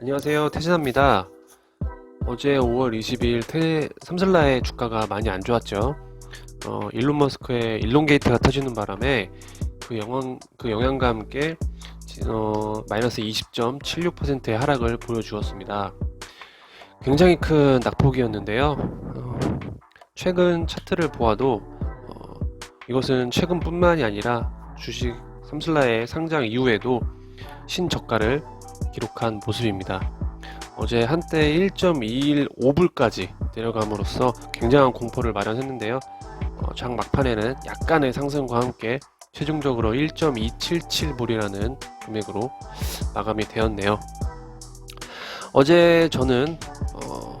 안녕하세요. 태진아입니다. 어제 5월 20일 테, 삼슬라의 주가가 많이 안 좋았죠. 어, 일론 머스크의 일론 게이트가 터지는 바람에 그 영향, 그 영향과 함께 지- 어, 마이너스 20.76%의 하락을 보여주었습니다. 굉장히 큰 낙폭이었는데요. 어, 최근 차트를 보아도 어, 이것은 최근뿐만이 아니라 주식 삼슬라의 상장 이후에도 신저가를 기록한 모습입니다. 어제 한때 1.215불까지 내려감으로써 굉장한 공포를 마련했는데요. 어, 장 막판에는 약간의 상승과 함께 최종적으로 1.277불이라는 금액으로 마감이 되었네요. 어제 저는 어,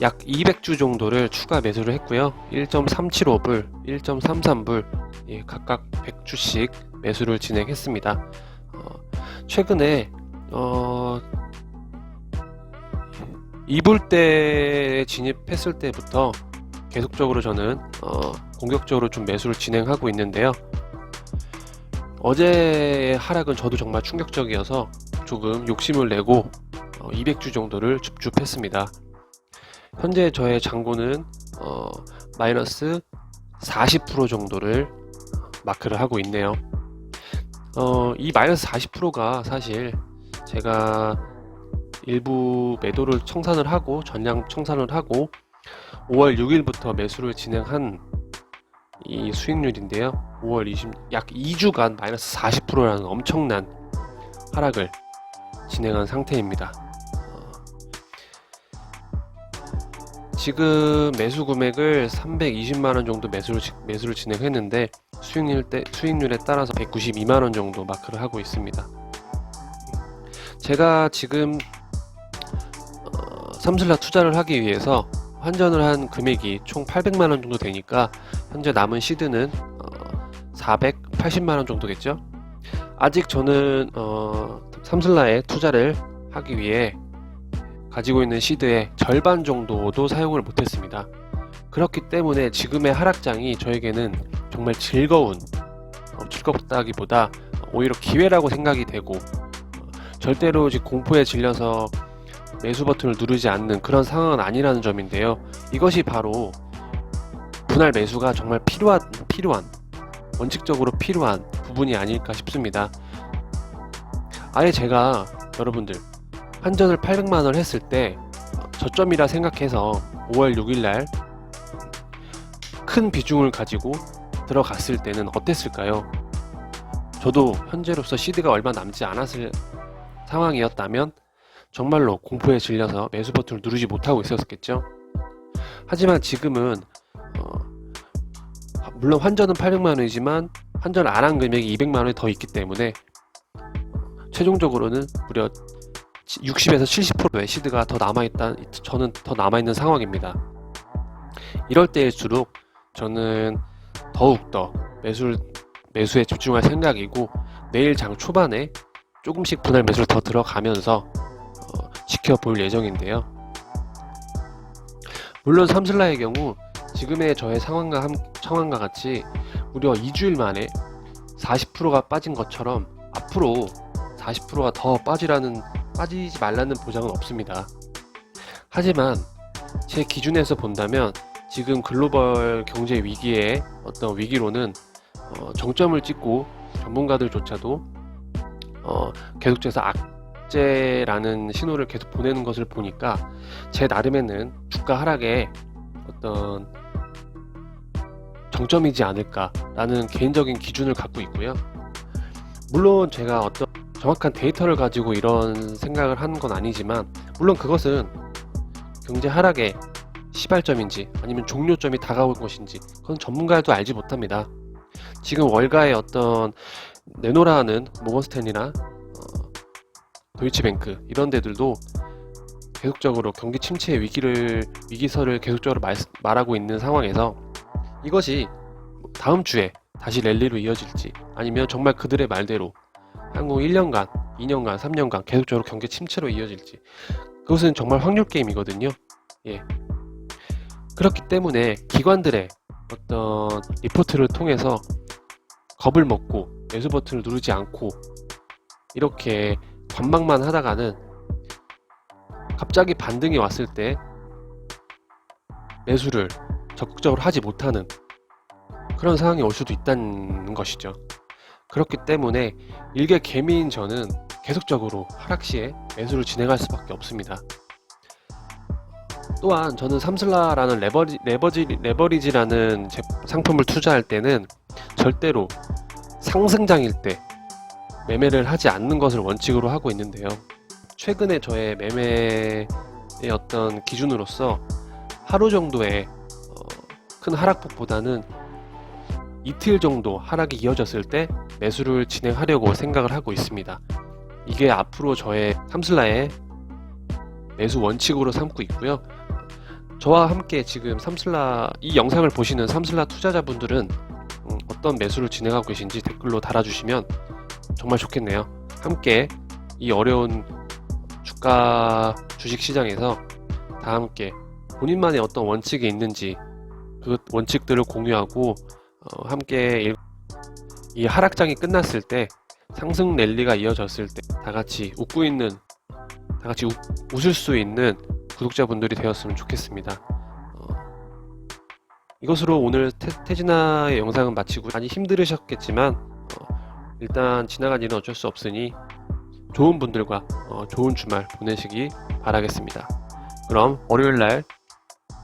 약 200주 정도를 추가 매수를 했고요. 1.375불, 1.33불 예, 각각 100주씩 매수를 진행했습니다. 어, 최근에 어, 2불대에 진입했을 때부터 계속적으로 저는 어, 공격적으로 좀 매수를 진행하고 있는데요. 어제의 하락은 저도 정말 충격적이어서 조금 욕심을 내고 어, 200주 정도를 줍줍했습니다. 현재 저의 잔고는 어, 마이너스 40% 정도를 마크를 하고 있네요. 어, 이 마이너스 40%가 사실 제가 일부 매도를 청산을 하고 전량 청산을 하고 5월 6일부터 매수를 진행한 이 수익률인데요. 5월 20, 약 2주간 마이너스 40%라는 엄청난 하락을 진행한 상태입니다. 지금 매수 금액을 320만 원 정도 매수를 지- 매수를 진행했는데 수익률 때 수익률에 따라서 192만 원 정도 마크를 하고 있습니다. 제가 지금 어, 삼슬라 투자를 하기 위해서 환전을 한 금액이 총 800만 원 정도 되니까 현재 남은 시드는 어, 480만 원 정도겠죠. 아직 저는 어, 삼슬라에 투자를 하기 위해 가지고 있는 시드의 절반 정도도 사용을 못했습니다. 그렇기 때문에 지금의 하락장이 저에게는 정말 즐거운 어, 즐겁다기보다 오히려 기회라고 생각이 되고 어, 절대로 공포에 질려서 매수 버튼을 누르지 않는 그런 상황은 아니라는 점인데요. 이것이 바로 분할 매수가 정말 필요한 필요한 원칙적으로 필요한 부분이 아닐까 싶습니다. 아예 제가 여러분들 환전을 800만 원을 했을 때 어, 저점이라 생각해서 5월 6일 날 큰 비중을 가지고 들어갔을 때는 어땠을까요? 저도 현재로서 시드가 얼마 남지 않았을 상황이었다면 정말로 공포에 질려서 매수 버튼을 누르지 못하고 있었겠죠. 하지만 지금은 어, 물론 환전은 800만 원이지만 환전 안 한 금액이 200만 원이 더 있기 때문에 최종적으로는 무려 60에서 70%의 시드가 더 남아있다, 저는 더 남아있는 상황입니다. 이럴 때일수록 저는 더욱더 매수를, 매수에 집중할 생각이고 내일 장 초반에 조금씩 분할 매수를 더 들어가면서 어, 지켜볼 예정인데요. 물론 삼슬라의 경우 지금의 저의 상황과, 함, 상황과 같이 무려 2주일 만에 40%가 빠진 것처럼 앞으로 40%가 더 빠지라는 빠지지 말라는 보장은 없습니다. 하지만 제 기준에서 본다면 지금 글로벌 경제 위기의 어떤 위기로는 어, 정점을 찍고 전문가들조차도 어, 계속해서 악재라는 신호를 계속 보내는 것을 보니까 제 나름에는 주가 하락의 어떤 정점이지 않을까라는 개인적인 기준을 갖고 있고요. 물론 제가 어떤 정확한 데이터를 가지고 이런 생각을 하는 건 아니지만 물론 그것은 경제 하락의 시발점인지 아니면 종료점이 다가올 것인지 그건 전문가도 알지 못합니다. 지금 월가의 어떤 내노라 하는 모건스탠이나 어, 도이치뱅크 이런 데들도 계속적으로 경기 침체의 위기를 위기설을 계속적으로 말, 말하고 있는 상황에서 이것이 다음 주에 다시 랠리로 이어질지 아니면 정말 그들의 말대로 향후 1년간, 2년간, 3년간 계속적으로 경기 침체로 이어질지 그것은 정말 확률 게임이거든요. 예. 그렇기 때문에 기관들의 어떤 리포트를 통해서 겁을 먹고 매수 버튼을 누르지 않고 이렇게 관망만 하다가는 갑자기 반등이 왔을 때 매수를 적극적으로 하지 못하는 그런 상황이 올 수도 있다는 것이죠. 그렇기 때문에 일개 개미인 저는 계속적으로 하락 시에 매수를 진행할 수밖에 없습니다. 또한 저는 삼슬라라는 레버리, 레버지, 레버리지라는 제- 상품을 투자할 때는 절대로 상승장일 때 매매를 하지 않는 것을 원칙으로 하고 있는데요. 최근에 저의 매매의 어떤 기준으로서 하루 정도의 어, 큰 하락폭보다는 이틀 정도 하락이 이어졌을 때 매수를 진행하려고 생각을 하고 있습니다. 이게 앞으로 저의 삼슬라의 매수 원칙으로 삼고 있고요. 저와 함께 지금 삼슬라 이 영상을 보시는 삼슬라 투자자분들은 음, 어떤 매수를 진행하고 계신지 댓글로 달아주시면 정말 좋겠네요. 함께 이 어려운 주가 주식 시장에서 다 함께 본인만의 어떤 원칙이 있는지 그 원칙들을 공유하고 어, 함께 일- 이 하락장이 끝났을 때 상승 랠리가 이어졌을 때 다 같이 웃고 있는 다 같이 웃, 웃을 수 있는 구독자분들이 되었으면 좋겠습니다. 어, 이것으로 오늘 태, 진아의 영상은 마치고 많이 힘들으셨겠지만 어, 일단 지나간 일은 어쩔 수 없으니 좋은 분들과 어, 좋은 주말 보내시기 바라겠습니다. 그럼 월요일 날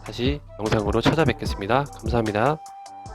다시 영상으로 찾아뵙겠습니다. 감사합니다.